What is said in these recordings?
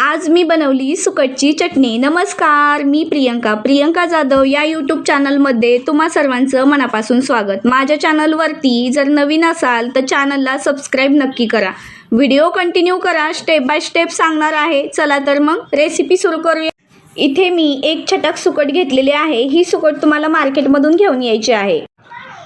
आज मी बनवली सुकटची चटणी. नमस्कार मी प्रियंका. प्रियंका जाधव या यूट्यूब चॅनलमध्ये तुम्हा सर्वांचं मनापासून स्वागत. माझ्या चॅनलवरती जर नवीन असाल तर चॅनलला सबस्क्राईब नक्की करा. व्हिडिओ कंटिन्यू करा स्टेप बाय स्टेप सांगणार आहे. चला तर मग रेसिपी सुरू करूया. इथे मी एक छटक सुकट घेतलेली आहे. ही सुकट तुम्हाला मार्केटमधून घेऊन यायची आहे.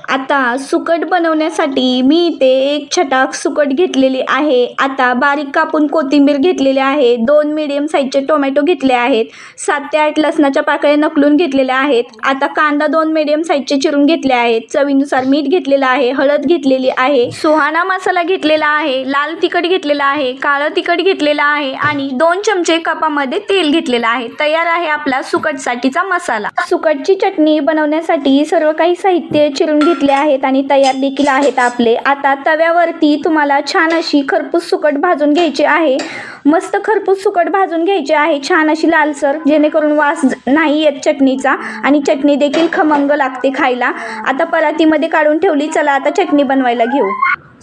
आता सुकट बनवण्यासाठी मी इथे एक छटाक सुकट घेतलेली आहे. आता बारीक कापून कोथिंबीर घेतलेली आहे. दोन मिडियम साईजचे टोमॅटो घेतले आहेत. सात ते आठ लसणाच्या पाकळ्या नकलून घेतलेल्या आहेत. आता कांदा दोन मिडियम साईजचे चिरून घेतले आहेत. चवीनुसार मीठ घेतलेलं आहे. हळद घेतलेली आहे. सुहाणा मसाला घेतलेला आहे. लाल तिखट घेतलेला आहे. काळं तिखट घेतलेलं आहे. आणि दोन चमचे कपामध्ये तेल घेतलेलं आहे. तयार आहे आपला सुकटसाठीचा मसाला. सुकटची चटणी बनवण्यासाठी सर्व काही साहित्य चिरून घेतले आहेत आणि तयार देखील आहेत आपले. आता तव्यावरती तुम्हाला छान अशी खरपूस सुकट भाजून घ्यायची आहे. मस्त खरपूस सुकट भाजून घ्यायची आहे. छान अशी लालसर जेणेकरून वास नाही येत चटणीचा आणि चटणी देखील खमंग लागते खायला. आता परातीमध्ये काढून ठेवली चला आता चटणी बनवायला घेऊ.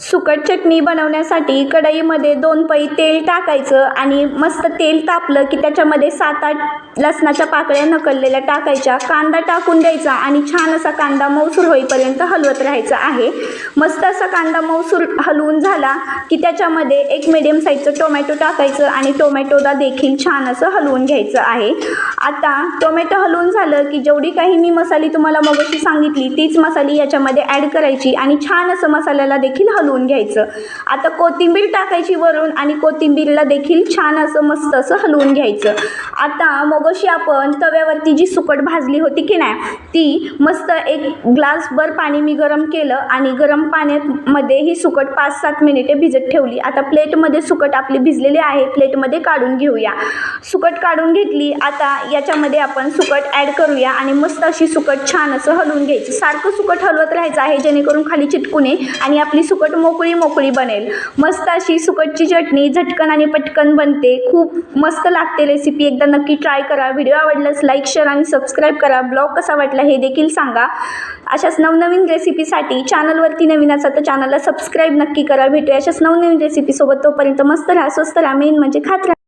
सुकट चटणी बनवण्यासाठी कढईमध्ये दोन पै तेल टाकायचं आणि मस्त तेल तापलं की त्याच्यामध्ये सात आठ लसणाच्या पाकळ्या नकललेल्या टाकायच्या. कांदा टाकून द्यायचा आणि छान असा कांदा मौसूर होईपर्यंत हलवत राहायचा आहे. मस्त असा कांदा मौसूर हलवून झाला की त्याच्यामध्ये एक मिडियम साईजचं टोमॅटो टाकायचं आणि टोमॅटोला देखील छान असं हलवून घ्यायचं आहे. आता टोमॅटो हलवून झालं की जेवढी काही मी मसाली तुम्हाला मगाशी सांगितली तीच मसाली याच्यामध्ये ॲड करायची आणि छान असं मसाल्याला देखील हलवून घ्यायचं. आता कोथिंबीर टाकायची वरून आणि कोथिंबीरला देखील छान असं मस्त असं हलवून घ्यायचं. आता मगशी आपण तव्यावरती जी सुकट भाजली होती की नाही ती मस्त एक ग्लासभर पाणी मी गरम केलं आणि गरम पाण्यामध्ये ही सुकट पाच सात मिनिटे भिजत ठेवली. आता प्लेटमध्ये सुकट आपली भिजलेली आहे प्लेटमध्ये काढून घेऊया. सुकट काढून घेतली आता याच्यामध्ये आपण सुकट ॲड करूया आणि मस्त अशी सुकट छान असं हलवून घ्यायची. सारखं सुकट हलवत राहायचं आहे जेणेकरून खाली चिटकू नये आणि आपली सुकट मोकळी मोकळी बनेल. मस्त अशी सुकटची चटणी झटकन आणि पटकन बनते. खूप मस्त लागते रेसिपी एकदा नक्की ट्राय करा. व्हिडिओ आवडल्यास लाईक शेअर आणि सबस्क्राईब करा. ब्लॉग कसा वाटला हे देखील सांगा. अशाच नवनवीन रेसिपीसाठी चॅनलवरती नवीन असा तर चॅनलला सबस्क्राईब नक्की करा. भेटूया अशाच नवनवीन रेसिपीसोबत तोपर्यंत मस्त राहा स्वस्त राहा. मेन म्हणजे खात राहा.